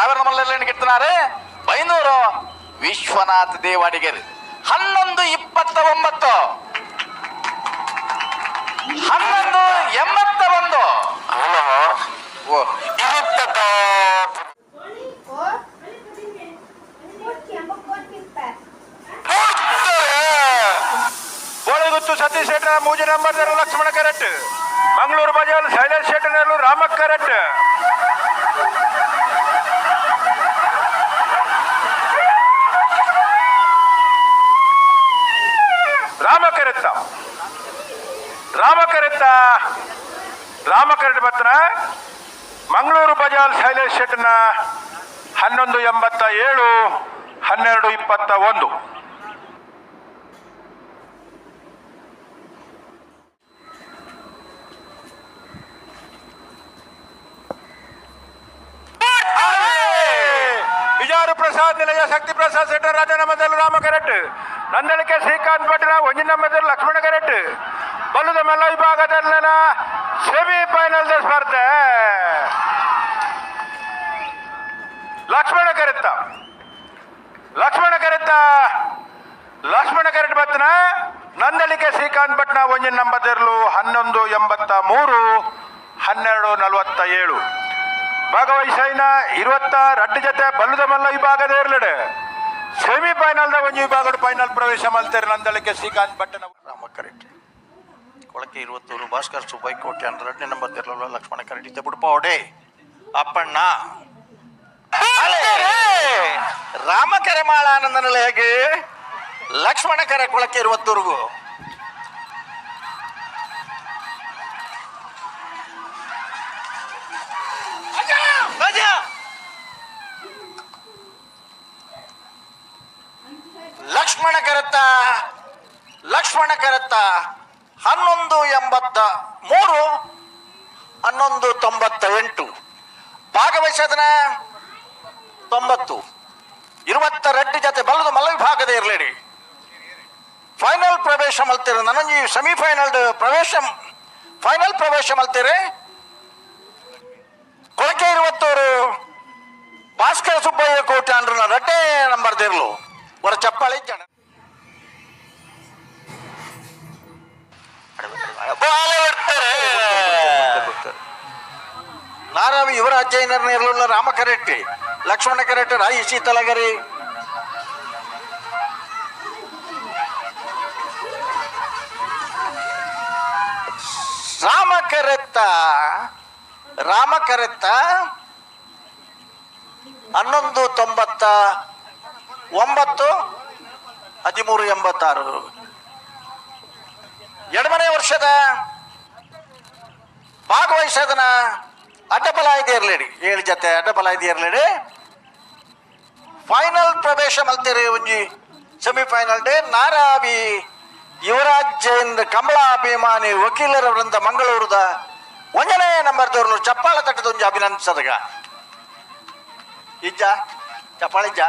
ನಗರದ ಮಲ್ಲೆಲ್ಲ ಗೆಡ್ತಿದ್ದಾರೆ? ಬೈನೂರು ವಿಶ್ವನಾಥ್ ದೇವಾಡಿಗೆರೆ. ಹನ್ನೊಂದು ಇಪ್ಪತ್ತ ಒಂಬತ್ತು ಹನ್ನೊಂದು ಎಂಬತ್ತ ಒಂದು ಗೊತ್ತು ಸತೀಶ್ ಶೆಟ್ಟರ ಮೂಜಿ ನಂಬರ್ ಲಕ್ಷ್ಮಣ ಕರೆಟ್. ಮಂಗಳೂರು ಬಜಾರ್, ಶೈಲೇಶ್ ಶೆಟ್ಟರ್ ರಾಮ ಕರೆಟ್. ರಾಮ ಕರೆತ್ತ ರಾಮ ಕರೆತ್ತ ರಾಮ ಮಂಗಳೂರು ಬಜಾಲ್ ಶೈಲೇಶ್ ಶೆಟ್ಟನ ಹನ್ನೊಂದು ಎಂಬತ್ತ ಏಳು, ಹನ್ನೆರಡು ಇಪ್ಪತ್ತ ಒಂದು. ವಿಜಾರು ಪ್ರಸಾದ್, ನಿಲಯ ಶಕ್ತಿ ಪ್ರಸಾದ್ ಶೆಟ್ಟರ್ ರಾಜನ ರಾಮ ನಂದಳಿಕೆ ಶ್ರೀಕಾಂತ್ ಭಟ್ರ ಒಂಜಿನ ಮೊದಲು ಲಕ್ಷ್ಮಣ ಕರೆಟ್ ಬಲ್ಲದ ಮಲ್ಲ ವಿಭಾಗದಲ್ಲಿನ ಸೆಮಿ ಫೈನಲ್ ಸ್ಪರ್ಧೆ. ಲಕ್ಷ್ಮಣ ಕರೆತ್ತ ಲಕ್ಷ್ಮಣ ಕರೆತ್ತ ಲಕ್ಷ್ಮಣ ಕರೆಟ್ ಬತ್ತನ ನಂದಳಿಕೆ ಶ್ರೀಕಾಂತ್ ಭಟ್ನ ಒಂಜಿನ ನಂಬದಿರ್ಲು ಹನ್ನೊಂದು ಎಂಬತ್ತ ಮೂರು, ಹನ್ನೆರಡು ನಲವತ್ತ ಏಳು. ಭಾಗವಹಿಸೈನ ಇರುವತ್ತ ರಡ್ಡು ಜೊತೆ ಬಲ್ಲದ ಮಲ್ಲ ವಿಭಾಗದ ಇರ್ಲಡೆ ಸೆಮಿ ಫೈನಲ್ದ ಒಂದು ವಿಭಾಗದ ಫೈನಲ್ ಪ್ರವೇಶ ಮಾಡ್ತಾರೆ ನಂದಳಿಕೆ ಶ್ರೀಕಾಂತ್ ಭಟ್ಟನ. ರಾಮ ಕರೆಕ್ಟ್ ಕೊಳಕೆ ಇರುವತ್ತೂರು ಭಾಸ್ಕರ್ ಸುಬ್ಬೈ ಕೋಟೆ ಎರಡನೇ ನಂಬರ್ ತಿರ್ಲಲ್ಲ ಲಕ್ಷ್ಮಣ ಕರೆಕ್ಟ್ ಇದ್ದ ಬಿಡಪ್ಪ ಒಡೆ ಅಪ್ಪಣ್ಣ. ರಾಮ ಕರೆ ಮಾಳ ಆನಂದನಲ್ಲ ಹೇಗೆ? ಲಕ್ಷ್ಮಣ ಕರೆ ಕೊಳಕೆ ಲಕ್ಷ್ಮಣ ಕರೆತ ಲಕ್ಷ್ಮಣ ಕರೆತ, ಹನ್ನೊಂದು ಎಂಬತ್ತ ಮೂರು, ಹನ್ನೊಂದು ತೊಂಬತ್ತ ಎಂಟು. ಭಾಗವಹಿಸದನ ತೊಂಬತ್ತು. ಇರುವತ್ತ ರೆಡ್ಡಿ ಜೊತೆ ಬಲ್ಲದ ಮಲ್ಲ ವಿಭಾಗದ ಇರಲೇಡಿ. ಫೈನಲ್ ಪ್ರವೇಶ ಮಲ್ತೀರಿ ನನಂಜಿ ಸೆಮಿಫೈನಲ್ ಪ್ರವೇಶ ಫೈನಲ್ ಪ್ರವೇಶ ಮಲ್ತೀರಿ. ಕೊಳಕೆ ಇರುವತ್ತವರು ಭಾಸ್ಕರ ಸುಬ್ಬಯ್ಯ ಕೋಟೆ ಅಂಡ್ರನ ರಟ್ಟೆ ನಂಬರ್ ದಿರ್ಲು ಹೊರ ಚಪ್ಪಾಳಿ ಜನ ಬಾಲ ಬಿಡ್ತಾರೆ. ನಾರಾವಿ ಯುವರಾಜ್ ಜೈನರ್ ನಿರ್ಲುಲ್ಲ ರಾಮ ಕರೆಟ್ಟಿ ಲಕ್ಷ್ಮಣ ಕರೆಟ್ಟಿ ರಾಯಿ ಶೀತಲಗರಿ ರಾಮ ಕರೆತ್ತ ರಾಮ ಕರೆತ್ತ ಹನ್ನೊಂದು ತೊಂಬತ್ತ ಒಂಬತ್ತು, ಹದಿಮೂರು ಎಂಬತ್ತಾರು. ಎರಡನೇ ವರ್ಷದ ಭಾಗವಹಿಸೋದನ್ನ ಅಡ್ಡಬಲ ಇದೆ ಇರಲಿಡಿ, ಏಳು ಜೊತೆ ಅಡ್ಡಬಲ ಇದೆ ಇರಲಿಡಿ. ಫೈನಲ್ ಪ್ರವೇಶ ಮಲ್ತೀರಿ ಒಂಜಿ ಸೆಮಿಫೈನಲ್ ಡೇ, ನಾರಾವಿ ಯುವರಾಜ್ ಜೈನ್ ಕಮಲಾಭಿಮಾನಿ ವಕೀಲರ ವೃಂದ ಮಂಗಳೂರದ ಒಂದನೇ ನಂಬರ್ದವ್ರನ್ನು ಚಪ್ಪಾಳ ತಟ್ಟದ ಒಂಜಿ ಅಭಿನಂದಿಸದಗ ಇಜ್ಜ ಚಪ್ಪಾಳಿಜ್ಜ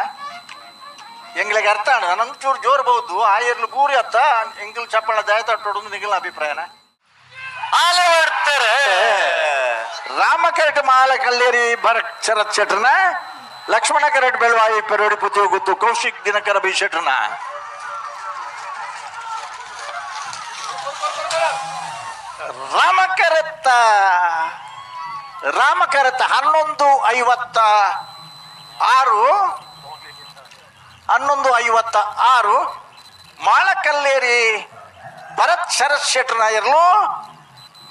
ಎಂಗ್ಳಿಗೆ ಅರ್ಥ ಅಣ್ಣ ಚೂರು ಜೋರು ಬಹುದು ಆಯರ್ಲು ಗೂರಿ ಅತ್ತ ಎಂಗ್ಳು ಚಪ್ಪಳ ದಯ ತಟ್ಟೋಡು ನಿಗಲ ಅಭಿಪ್ರಾಯನ. ಆಲೆ ಬರ್ತಾರೆ ರಾಮ ಕರೆಟ್ ಮಾಲ ಕಲ್ಲೇರಿ ಭರತ್ ಶರತ್ ಶೆಟ್ರನ. ಲಕ್ಷ್ಮಣ ಕರೆಟ್ ಬೆಳವಾಯಿ ಪೆರೋಡಿ ಪುತ್ತು ಗೊತ್ತು ಕೌಶಿಕ್ ದಿನಕರ ಬಿ ಶೆಟ್ರನ. ರಾಮ ಕರೆತ್ತ ರಾಮ ಕರೆತ್ತ ಹನ್ನೊಂದು ಐವತ್ತ ಆರು ಹನ್ನೊಂದು ಐವತ್ತ ಆರು ಮಾಳಕಲ್ಲೇರಿ ಭರತ್ ಶರತ್ ಶೆಟ್ರನ ಇರಲು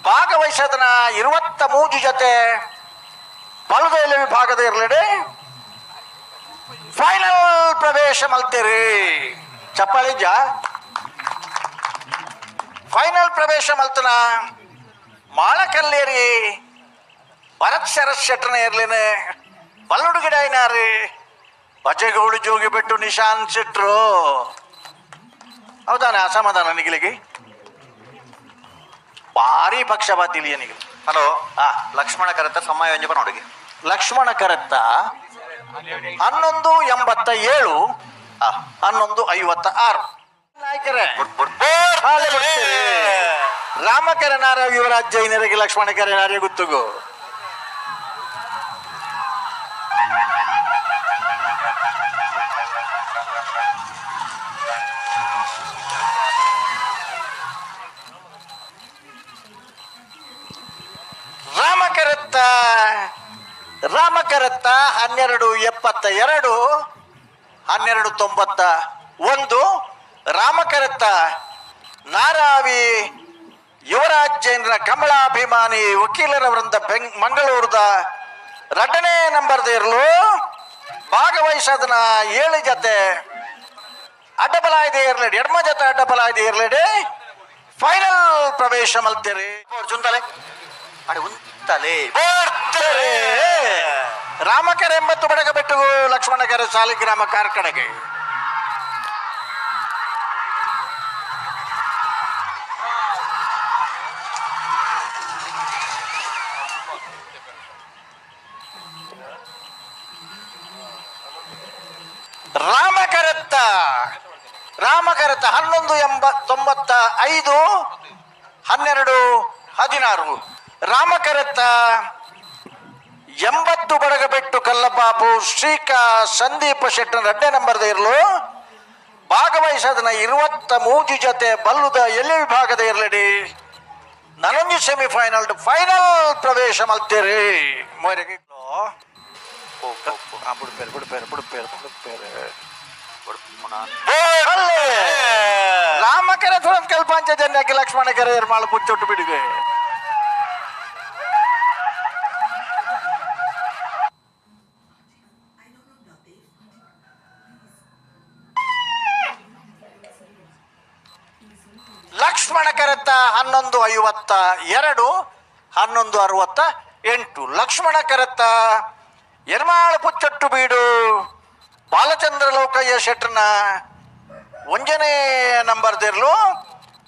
ಭಾಗವಹಿಸದನ ಇರುವತ್ತ ಮೂಜು ಜೊತೆ ಬಲಗೈಲ ವಿಭಾಗದ ಇರಲಿಡೆ. ಫೈನಲ್ ಪ್ರವೇಶ ಮಲ್ತೀರಿ. ಚಪ್ಪಾಳಿಜ ಫೈನಲ್ ಪ್ರವೇಶ ಮಲ್ತನ ಮಾಳಕಲ್ಲೇರಿ ಭರತ್ ಶರತ್ ಶೆಟ್ರನ ಇರ್ಲೇನೆ. ಬಲ್ಲುಡುಗಿಡ ಐನಾರಿ ಬಜೆಗೌಡು ಜೋಗಿ ಬಿಟ್ಟು ನಿಶಾಂತ್ ಶೆಟ್ರು. ಹೌದಾನೆ ಅಸಮಾಧಾನ ನಿಗಿಲಿಗೆ ಭಾರಿ ಪಕ್ಷಪಾತಿ ಇಲ್ಲಿ ನಿಗಿಲು ಹಲೋ ಹಾ. ಲಕ್ಷ್ಮಣ ಕರೆತ ಸಮಯ ಒಂಜಿ ನೋಡಿಗೆ ಲಕ್ಷ್ಮಣ ಕರೆತ್ತ ಹನ್ನೊಂದು ಎಂಬತ್ತ ಏಳು ಹನ್ನೊಂದು ಐವತ್ತ ಆರು. ನಾಯಕರೇ ಹಾಲೆ ಬಿಡ್ತೀರಿ. ರಾಮಕೆರೆ ನಾರ ಯುವರಾಜ್ ಜೈನರಿಗೆ ಲಕ್ಷ್ಮಣ ಕರೆ ನಾರೇ ಗುತ್ತುಗು. ರಾಮಕರತ್ತ ರಾಮಕರತ್ತ ಹನ್ನೆರಡು ಎಪ್ಪತ್ತ ಎರಡು, ಹನ್ನೆರಡು ತೊಂಬತ್ತ ಒಂದು ರಾಮಕರತ್ತ ನಾರಾವಿ ಯುವರಾಜ್ ಕಮಲಾಭಿಮಾನಿ ವಕೀಲರ ವೃಂದ ಬೆಂಗ್ ಮಂಗಳೂರದ ರಟನೆ ನಂಬರ್ದ ಇರಲು ಭಾಗವಹಿಸೋದನ್ನ ಏಳು ಜತೆ ಇದೆ ಇರ್ಲೇಡಿ ಎಡ್ಮ ಜೊತೆ ಅಡ್ಡಬಲ ಇದೆ ಇರ್ಲೇಡಿ ಫೈನಲ್ ಪ್ರವೇಶ ಮಲ್ತೀರಿ. ಚುಂತಲೆ ಅಡೆ ಉಂತಲೆ ರಾಮಕೆರೆ ಎಂಬತ್ತು ಬಡಗ ಬೆಟ್ಟು ಲಕ್ಷ್ಮಣಗರ ಸಾಲಿಗ್ರಾಮ ಕಾರ್ಕಡೆಗೆ. ರಾಮಕರತ್ತ ಹನ್ನೊಂದು ಎಂಬ ತೊಂಬತ್ತ ಐದು, ಹನ್ನೆರಡು, ಹದಿನಾರು. ರಾಮಕರತ ಎಂಬತ್ತು ಬಡಗಬೆಟ್ಟು ಕಲ್ಲಬಾಬು ಶ್ರೀಕಾ ಸಂದೀಪ ಶೆಟ್ಟನ ಎರಡನೇ ನಂಬರ್ದ ಇರಲು. ಭಾಗವಹಿಸೋದನ್ನ ಇರುವತ್ತ ಮೂಜು ಜೊತೆ ಬಲ್ಲುದ ಎಲ್ಲಿ ವಿಭಾಗದ ಇರಲಡಿ? ನನೊಂದು ಸೆಮಿಫೈನಲ್ ಫೈನಲ್ ಪ್ರವೇಶ ಮಲ್ತೀರಿ ಮೊರೆಗೆ ಬಿಡ್ಪೇರು ಬಿಡ್ಪೇರು ಬಿಡ್ಪೇರು ಬಿಡ್ಪೇರು ರಾಮಕೆರೆ ಸುರಂ ಕಲ್ಪಾಂಚ ಜನಕ್ಕೆ ಲಕ್ಷ್ಮಣ ಕೆರೆ ಏರ್ಮಾಳು ಮುಚ್ಚೊಟ್ಟು ಬಿಡುಗೆ ಲಕ್ಷ್ಮಣ ಕರೆತ ಹನ್ನೊಂದು ಐವತ್ತ ಎರಡು ಹನ್ನೊಂದು ಅರವತ್ತ ಎಂಟು. ಲಕ್ಷ್ಮಣ ಕರೆತ ಎರ್ಮಾಳ ಪುಚ್ಚೊಟ್ಟು ಬೀಡು. ಬಾಲಚಂದ್ರ ಲೋಕಯ್ಯ ಶೆಟ್ರನ ಒಂಜನೇ ನಂಬರ್ದಿರ್ಲು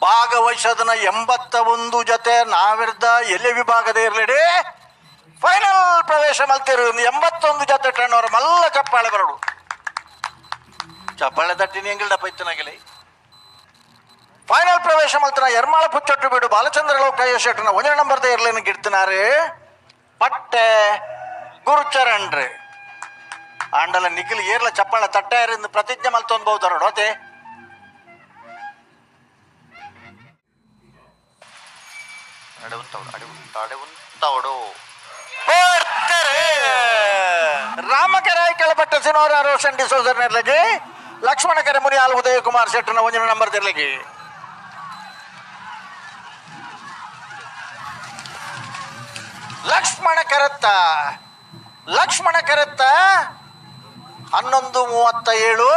ಭಾಗವಹಿಸೋದನ್ನ ಎಂಬತ್ತ ಒಂದು ಜೊತೆ ನಾವಿರ್ದ ಎಲ್ಲಿ ವಿಭಾಗದ ಇರ್ಲಿಡಿ? ಫೈನಲ್ ಪ್ರವೇಶ ಮಲ್ತಿರು. ಎಂಬತ್ತೊಂದು ಜೊತೆ ಟಣ್ಣವ್ರ ಮಲ್ಲ ಚಪ್ಪಾಳೆ ಬರಡು. ಚಪ್ಪಾಳೆ ತಟ್ಟಿನ ಹೆಂಗಿಲ್ಲ ಇತ್ತನಾಗಲಿ ಫೈನಲ್ ಪ್ರವೇಶ ಮಲ್ತನ ಎರ್ಮಾಳ ಪುಚ್ಚೊಟ್ಟು ಬಿಡು. ಬಾಲಚಂದ್ರ ಲೋಕಯ್ಯ ಶೆಟ್ರನ ನಂಬರ್ ನಂಬರ್ದ ಇರ್ಲೇನು ಗಿಡ್ತಿನಾರೇ? ಪಟ್ಟೆ ಗುರುಚರಣ್ರಿ ಆಂಡಲ ನಿಖಿಲ್ ಏರ್ಲ ಚಪ್ಪಾಳ ತಟ್ಟಾರಿಂದ ಪ್ರತಿಜ್ಞೆ ಮಲ್ತೊಂದ್ಬಹುದು ನೋಡೋತೆ ರಾಮಕೆರೆ ಕೆಳಪಟ್ಟ ಸಿನೋರ ರೋಷನ್ ಡಿಸೋಜರ್ ನೆರ್ಲಗಿ ಲಕ್ಷ್ಮಣ ಕೆರೆ ಮುನಿಯಾಲ್ ಉದಯ ಕುಮಾರ್ ಶೆಟ್ಟನ ಒಂಜಿನ ನಂಬರ್ ತೆರ್ಲಗಿ ಲಕ್ಷ್ಮಣ ಕರತ್ತ ಲಕ್ಷ್ಮಣ ಕರತ್ತ ಹನ್ನೊಂದು, ಮೂವತ್ತ ಏಳು,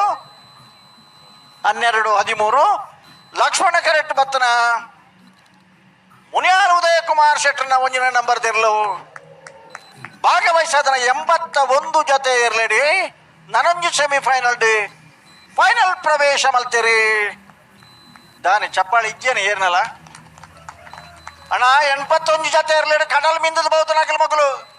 ಹನ್ನೆರಡು, ಹದಿಮೂರು. ಲಕ್ಷ್ಮಣ ಕರೆಟ್ ಬತ್ತನ. ಮುನಿಯಾರ್ ಉದಯ ಕುಮಾರ್ ಶೆಟ್ಟರ್ನ ಒಂದಿನ ನಂಬರ್ ತಿರ್ಲು. ಭಾಗವಹಿಸೋದನ್ನ ಎಂಬತ್ತ ಒಂದು ಜೊತೆ ಇರ್ಲೇಡಿ. ನನೊಂದು ಸೆಮಿಫೈನಲ್ ಡಿ. ಫೈನಲ್ ಪ್ರವೇಶ ಮಲ್ತೀರಿ. ದಾನಿ, ಚಪ್ಪಾಳಿ ಇದ್ದೇನೆ ಏರ್ನಲ್ಲ? ಅಣ್ಣ ಎಣ್ಪತ್ತೊಂದು ಜೊತೆ ಇರ್ಲೇಡಿ. ಕಡಲ್ ಮಿಂದದ ಬಹುತನ ಮಕ್ಕಳು